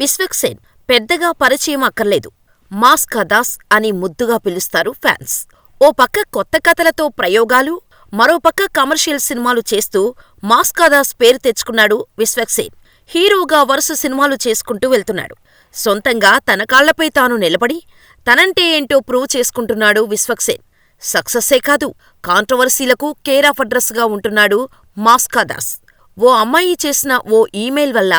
విశ్వక్సేన్ పెద్దగా పరిచయం అక్కర్లేదు. మాస్ కా దాస్ అని ముద్దుగా పిలుస్తారు ఫ్యాన్స్. ఓ పక్క కొత్త కథలతో ప్రయోగాలు, మరోపక్క కమర్షియల్ సినిమాలు చేస్తూ మాస్ కా దాస్ పేరు తెచ్చుకున్నాడు విశ్వక్సేన్. హీరోగా వరుస సినిమాలు చేసుకుంటూ వెళ్తున్నాడు. సొంతంగా తన కాళ్ళపై తాను నిలబడి, తనంటే ఏంటో ప్రూవ్ చేసుకుంటున్నాడు విశ్వక్సేన్. సక్సెస్సే కాదు, కాంట్రవర్సీలకు కేరాఫ్ అడ్రస్గా ఉంటున్నాడు మాస్ కా దాస్. ఓ అమ్మాయి చేసిన ఓ ఈమెయిల్ వల్ల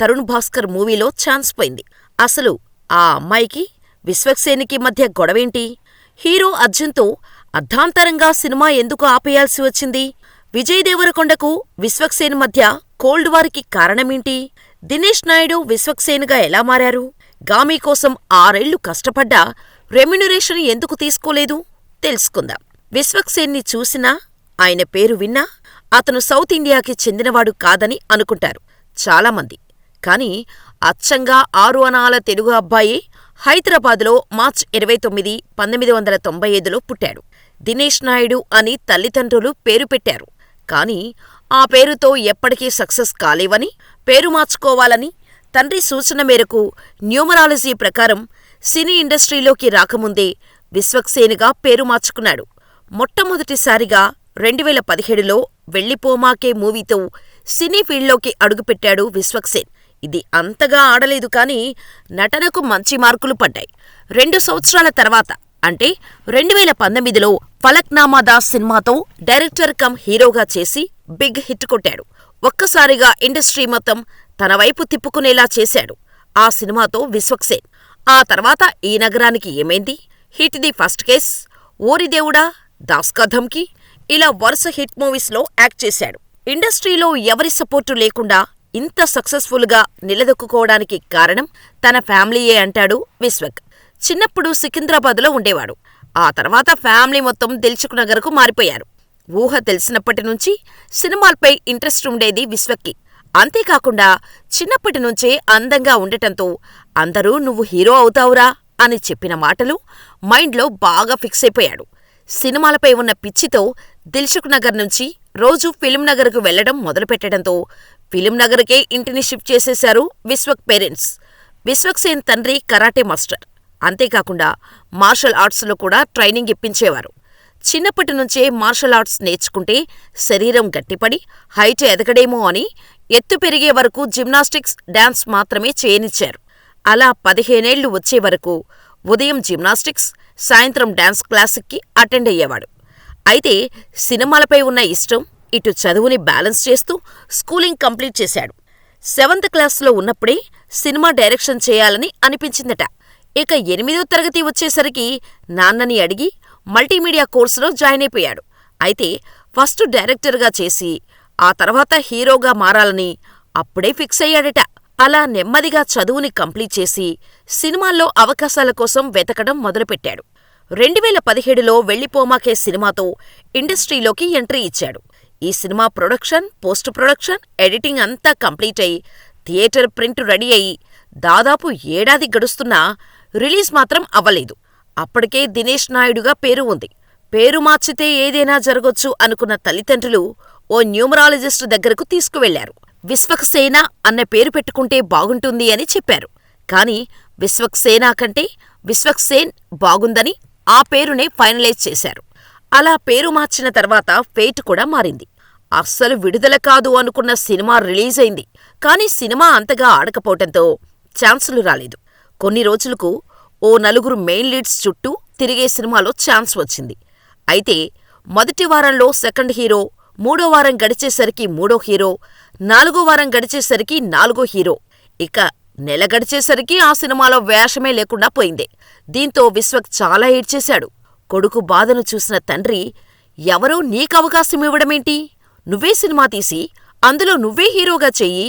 తరుణ్ భాస్కర్ మూవీలో ఛాన్స్ పోయింది. అసలు ఆ అమ్మాయికి, విశ్వక్సేనికి మధ్య గొడవేంటి? హీరో అర్జున్తో అర్ధాంతరంగా సినిమా ఎందుకు ఆపేయాల్సి వచ్చింది? విజయ్ దేవరకొండకు విశ్వక్సేన్ మధ్య కోల్డ్ వార్కి కారణమేంటి? దినేష్ నాయుడు విశ్వక్సేన్గా ఎలా మారారు? గామీ కోసం ఆరేళ్ళు కష్టపడ్డా రెమ్యునరేషన్ ఎందుకు తీసుకోలేదు? తెలుసుకుందాం. విశ్వక్సేన్ని చూసినా, ఆయన పేరు విన్నా అతను సౌత్ ఇండియాకి చెందినవాడు కాదని అనుకుంటారు చాలామంది. కానీ అచ్చంగా ఆరు అనాల తెలుగు అబ్బాయే హైదరాబాదులో మార్చ్ ఇరవై తొమ్మిది, పంతొమ్మిది వందల తొంభై ఐదులో పుట్టాడు. దినేష్ నాయుడు అని తల్లిదండ్రులు పేరు పెట్టారు. కానీ ఆ పేరుతో ఎప్పటికీ సక్సెస్ కాలేవని, పేరు మార్చుకోవాలని తండ్రి సూచన మేరకు న్యూమరాలజీ ప్రకారం సినీ ఇండస్ట్రీలోకి రాకముందే విశ్వక్సేనుగా పేరు మార్చుకున్నాడు. మొట్టమొదటిసారిగా రెండువేల పదిహేడులో వెళ్ళిపోమాకే మూవీతో సినీ ఫీల్డ్లోకి అడుగుపెట్టాడు విశ్వక్సేన్. ఇది అంతగా ఆడలేదు కానీ నటనకు మంచి మార్కులు పడ్డాయి. రెండు సంవత్సరాల తర్వాత అంటే రెండువేల పంతొమ్మిదిలో ఫలక్నామా దాస్ సినిమాతో డైరెక్టర్ కమ్ హీరోగా చేసి బిగ్ హిట్ కొట్టాడు. ఒక్కసారిగా ఇండస్ట్రీ మొత్తం తన వైపు తిప్పుకునేలా చేశాడు ఆ సినిమాతో విశ్వక్సేన్. ఆ తర్వాత ఈ నగరానికి ఏమైంది, హిట్ ది ఫస్ట్ కేస్, ఓరి దేవుడా, దాస్ కా ఇలా వరుస హిట్ మూవీస్లో యాక్ట్ చేశాడు. ఇండస్ట్రీలో ఎవరి సపోర్టు లేకుండా ఇంత సక్సెస్ఫుల్గా నిలదొక్కుకోవడానికి కారణం తన ఫ్యామిలీయే అంటాడు విశ్వక్. చిన్నప్పుడు సికింద్రాబాద్లో ఉండేవాడు. ఆ తర్వాత ఫ్యామిలీ మొత్తం దిల్సుఖ్ నగర్కు మారిపోయారు. ఊహ తెలిసినప్పటి నుంచి సినిమాల్పై ఇంట్రెస్ట్ ఉండేది విశ్వక్కి. అంతేకాకుండా చిన్నప్పటి నుంచే అందంగా ఉండటంతో అందరూ నువ్వు హీరో అవుతావురా అని చెప్పిన మాటలు మైండ్లో బాగా ఫిక్స్ అయిపోయాడు. సినిమాలపై ఉన్న పిచ్చితో దిల్సుఖ్ నగర్ నుంచి రోజూ ఫిల్మ్ నగర్కు వెళ్ళడం మొదలుపెట్టడంతో ఫిల్మ్ నగర్కే ఇంటిని షిఫ్ట్ చేసేశారు విశ్వక్ పేరెంట్స్. విశ్వక్సేన్ తండ్రి కరాటే మాస్టర్. అంతేకాకుండా మార్షల్ ఆర్ట్స్లో కూడా ట్రైనింగ్ ఇప్పించేవారు. చిన్నప్పటి నుంచే మార్షల్ ఆర్ట్స్ నేర్చుకుంటే శరీరం గట్టిపడి హైట్ ఎదగడేమో అని ఎత్తు పెరిగే వరకు జిమ్నాస్టిక్స్, డాన్స్ మాత్రమే చేయనిచ్చారు. అలా పదిహేనేళ్ళు వచ్చే వరకు ఉదయం జిమ్నాస్టిక్స్, సాయంత్రం డాన్స్ క్లాసుకి అటెండ్ అయ్యేవాడు. అయితే సినిమాలపై ఉన్న ఇష్టం, ఇటు చదువుని బ్యాలెన్స్ చేస్తూ స్కూలింగ్ కంప్లీట్ చేశాడు. సెవెంత్ క్లాసులో ఉన్నప్పుడే సినిమా డైరెక్షన్ చేయాలని అనిపించిందట. ఇక ఎనిమిదో తరగతి వచ్చేసరికి నాన్నని అడిగి మల్టీమీడియా కోర్సులో జాయిన్ అయిపోయాడు. అయితే ఫస్ట్ డైరెక్టర్గా చేసి, ఆ తర్వాత హీరోగా మారాలని అప్పుడే ఫిక్స్ అయ్యాడట. అలా నెమ్మదిగా చదువుని కంప్లీట్ చేసి సినిమాల్లో అవకాశాల కోసం వెతకడం మొదలుపెట్టాడు. రెండువేల పదిహేడులో వెళ్ళిపోమాకే సినిమాతో ఇండస్ట్రీలోకి ఎంట్రీ ఇచ్చాడు. ఈ cinema production, post production, editing అంతా కంప్లీట్ అయి, థియేటర్ ప్రింట్ రెడీ అయి దాదాపు ఏడాది గడుస్తున్నా రిలీజ్ మాత్రం అవ్వలేదు. అప్పటికే దినేష్ నాయుడుగా పేరు ఉంది. పేరు మార్చితే ఏదైనా జరగొచ్చు అనుకున్న తల్లిదండ్రులు ఓ న్యూమరాలజిస్ట్ దగ్గరకు తీసుకువెళ్ళారు. విశ్వక్సేన అన్న పేరు పెట్టుకుంటే బాగుంటుంది అని చెప్పారు. కానీ విశ్వక్సేన కంటే విశ్వక్సేన్ బాగుందని ఆ పేరునే ఫైనలైజ్ చేశారు. అలా పేరు మార్చిన తర్వాత ఫేట్ కూడా మారింది. అస్సలు విడుదల కాదు అనుకున్న సినిమా రిలీజ్ అయింది. కానీ సినిమా అంతగా ఆడకపోవటంతో ఛాన్సులు రాలేదు. కొన్ని రోజులకు ఓ నలుగురు మెయిన్ లీడ్స్ చుట్టూ తిరిగే సినిమాలో ఛాన్స్ వచ్చింది. అయితే మొదటి వారంలో సెకండ్ హీరో, మూడో వారం గడిచేసరికి మూడో హీరో, నాలుగో వారం గడిచేసరికి నాలుగో హీరో, ఇక నెల గడిచేసరికి ఆ సినిమాలో వేషమే లేకుండా పోయింది. దీంతో విశ్వక్ చాలా ఏడ్చేశాడు. కొడుకు బాధను చూసిన తండ్రి ఎవరో నీకవకాశం ఇవ్వడమేంటి? నువ్వే సినిమా తీసి అందులో నువ్వే హీరోగా చెయ్యి,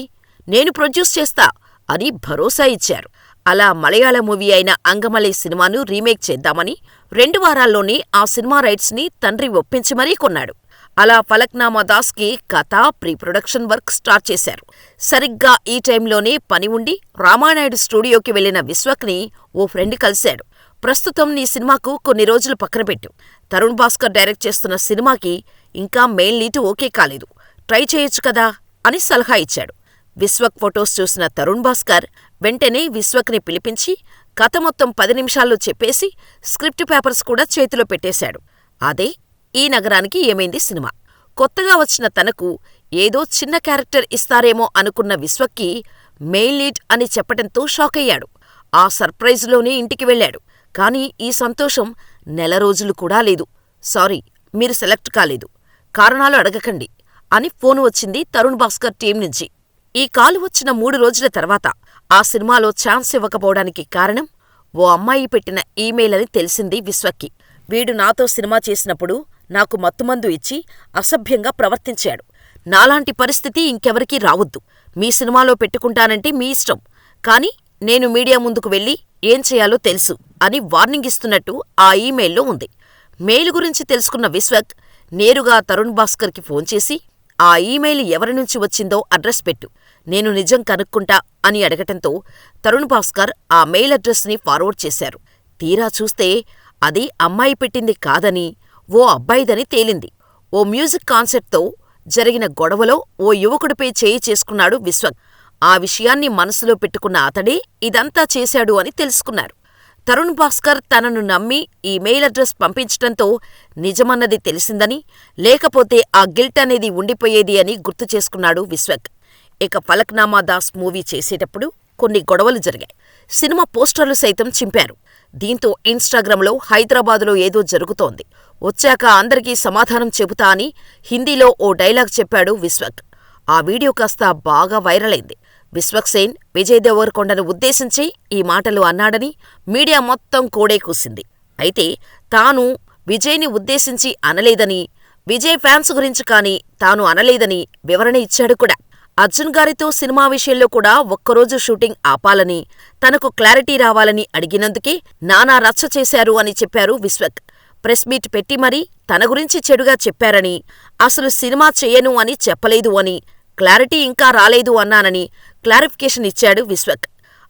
నేను ప్రొడ్యూస్ చేస్తా అని భరోసా ఇచ్చారు. అలా మలయాళ మూవీ అయిన అంగమలై సినిమాను రీమేక్ చేద్దామని రెండు వారాల్లోనే ఆ సినిమా రైట్స్ని తండ్రి ఒప్పించి మరీ కొన్నాడు. అలా ఫలక్నామా దాస్కి కథ, ప్రీ ప్రొడక్షన్ వర్క్ స్టార్ట్ చేశారు. సరిగ్గా ఈ టైంలోనే పని ఉండి రామానాయుడు స్టూడియోకి వెళ్ళిన విశ్వక్ని ఓ ఫ్రెండ్ కలిశాడు. ప్రస్తుతం నీ సినిమాకు కొన్ని రోజులు పక్కన పెట్టు. తరుణ్ భాస్కర్ డైరెక్ట్ చేస్తున్న సినిమాకి ఇంకా మెయిల్ లీడ్ ఓకే కాలేదు. ట్రై చేయొచ్చు కదా అని సలహా ఇచ్చాడు. విశ్వక్ ఫొటోస్ చూసిన తరుణ్ భాస్కర్ వెంటనే విశ్వక్ని పిలిపించి కథ మొత్తం పది నిమిషాల్లో చెప్పేసి స్క్రిప్ట్ పేపర్స్ కూడా చేతిలో పెట్టేశాడు. అదే ఈ నగరానికి ఏమైంది సినిమా. కొత్తగా వచ్చిన తనకు ఏదో చిన్న క్యారెక్టర్ ఇస్తారేమో అనుకున్న విశ్వక్కి మెయిల్ లీడ్ అని చెప్పటంతో షాకయ్యాడు. ఆ సర్ప్రైజ్లోనే ఇంటికి వెళ్ళాడు. కానీ ఈ సంతోషం నెల రోజులు కూడా లేదు. సారీ మీరు సెలెక్ట్ కాలేదు. కారణాలు అడగకండి అని ఫోను వచ్చింది తరుణ్ భాస్కర్ టీం నుంచి. ఈ కాలు వచ్చిన మూడు రోజుల తర్వాత ఆ సినిమాలో ఛాన్స్ ఇవ్వకపోవడానికి కారణం ఓ అమ్మాయి పెట్టిన ఈమెయిల్ అని తెలిసింది విశ్వక్కి. వీడు నాతో సినిమా చేసినప్పుడు నాకు మత్తుమందు ఇచ్చి అసభ్యంగా ప్రవర్తించాడు. నాలాంటి పరిస్థితి ఇంకెవరికీ రావద్దు మీ సినిమాలో పెట్టుకుంటానంటే మీ ఇష్టం. కానీ నేను మీడియా ముందుకు వెళ్ళి ఏం చేయాలో తెలుసు అని వార్నింగ్ ఇస్తున్నట్టు ఆ ఈమెయిల్లో ఉంది. మెయిల్ గురించి తెలుసుకున్న విశ్వక్ నేరుగా తరుణ్ భాస్కర్కి ఫోన్ చేసి ఆ ఈమెయిల్ ఎవరి నుంచి వచ్చిందో అడ్రస్ పెట్టు. నేను నిజం కనుక్కుంటా అని అడగటంతో తరుణ్ భాస్కర్ ఆ మెయిల్ అడ్రస్ని ఫార్వర్డ్ చేశారు. తీరా చూస్తే అది అమ్మాయి పెట్టింది కాదని ఓ అబ్బాయిదని తేలింది. ఓ మ్యూజిక్ కాన్సెర్ట్తో జరిగిన గొడవలో ఓ యువకుడిపై చేయి చేసుకున్నాడు విశ్వక్. ఆ విషయాన్ని మనసులో పెట్టుకున్న అతడే ఇదంతా చేశాడు అని తెలుసుకున్నారు. తరుణ్ భాస్కర్ తనను నమ్మి ఈ మెయిల్ అడ్రస్ పంపించటంతో నిజమన్నది తెలిసిందని, లేకపోతే ఆ గిల్ట్ అనేది ఉండిపోయేది అని గుర్తు చేసుకున్నాడు విశ్వక్. ఇక ఫలక్నామా దాస్ మూవీ చేసేటప్పుడు కొన్ని గొడవలు జరిగాయి. సినిమా పోస్టర్లు సైతం చింపారు. దీంతో ఇన్స్టాగ్రామ్లో హైదరాబాదులో ఏదో జరుగుతోంది. వచ్చాక అందరికీ సమాధానం చెబుతా అని హిందీలో ఓ డైలాగ్ చెప్పాడు విశ్వక్. ఆ వీడియో కాస్త బాగా వైరల్ అయింది సేన్ విజయ్ దేవరకొండను ఉద్దేశించి ఈ మాటలు అన్నాడని మీడియా మొత్తం కోడే కూసింది. అయితే తాను విజయ్ని ఉద్దేశించి అనలేదని, విజయ్ ఫ్యాన్స్ గురించి కానీ తాను అనలేదని వివరణ ఇచ్చాడు కూడా. అర్జున్ గారితో సినిమా విషయంలో కూడా ఒక్కరోజు షూటింగ్ ఆపాలని, తనకు క్లారిటీ రావాలని అడిగినందుకే నానా రచ్చ చేశారు అని చెప్పారు విశ్వక్. ప్రెస్ మీట్ పెట్టి మరీ తన గురించి చెడుగా చెప్పారని, అసలు సినిమా చేయను అని చెప్పలేదు అని, క్లారిటీ ఇంకా రాలేదు అన్నానని క్లారిఫికేషన్ ఇచ్చాడు విశ్వక్.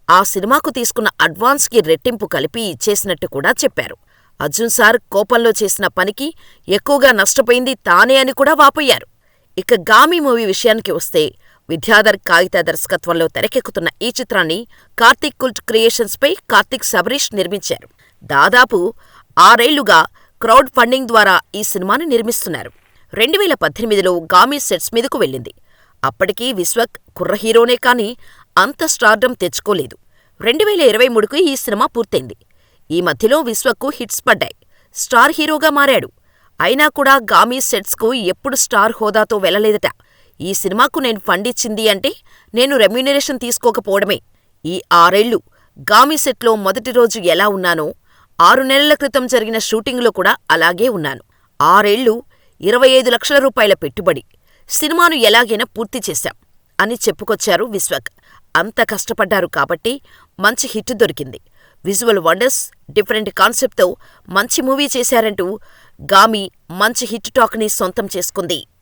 ఆ సినిమాకు తీసుకున్న అడ్వాన్స్కి రెట్టింపు కలిపి ఇచ్చేసినట్టు కూడా చెప్పారు. అర్జున్ సార్ కోపంలో చేసిన పనికి ఎక్కువగా నష్టపోయింది తానే అని కూడా వాపోయారు. ఇక గామి మూవీ విషయానికి వస్తే విద్యాధర్ కాగిత దర్శకత్వంలో తెరకెక్కుతున్న ఈ చిత్రాన్ని కార్తిక్ కుల్ట్ క్రియేషన్స్ పై సబరీష్ నిర్మించారు. దాదాపు ఆరేళ్ళుగా క్రౌడ్ ఫండింగ్ ద్వారా ఈ సినిమాని నిర్మిస్తున్నారు. రెండువేల పద్దెనిమిదిలో గామి సెట్స్ మీదకు వెళ్ళింది. అప్పటికీ విశ్వక్ కుర్ర హీరోనే కానీ అంత స్టార్డమ్ తెచ్చుకోలేదు. రెండువేల ఇరవై మూడుకు ఈ సినిమా పూర్తయింది. ఈ మధ్యలో విశ్వక్కు హిట్స్ పడ్డాయి. స్టార్ హీరోగా మారాడు. అయినా కూడా గామి సెట్స్కు ఎప్పుడు స్టార్ హోదాతో వెళ్ళలేదట. ఈ సినిమాకు నేను ఫండ్ ఇచ్చింది అంటే నేను రెమ్యూనరేషన్ తీసుకోకపోవడమే. ఈ ఆరేళ్ళు గామి సెట్లో మొదటి రోజు ఎలా ఉన్నానో, ఆరు నెలల క్రితం జరిగిన షూటింగులో కూడా అలాగే ఉన్నాను. ఆరేళ్ళు, ఇరవై ఐదు లక్షల రూపాయల పెట్టుబడి. సినిమాను ఎలాగైనా పూర్తి చేశాం అని చెప్పుకొచ్చారు విశ్వక్. అంత కష్టపడ్డారు కాబట్టి మంచి హిట్ దొరికింది. విజువల్ వండర్స్, డిఫరెంట్ కాన్సెప్ట్తో మంచి మూవీ చేశారంటూ గామి మంచి హిట్ టాక్ని సొంతం చేసుకుంది.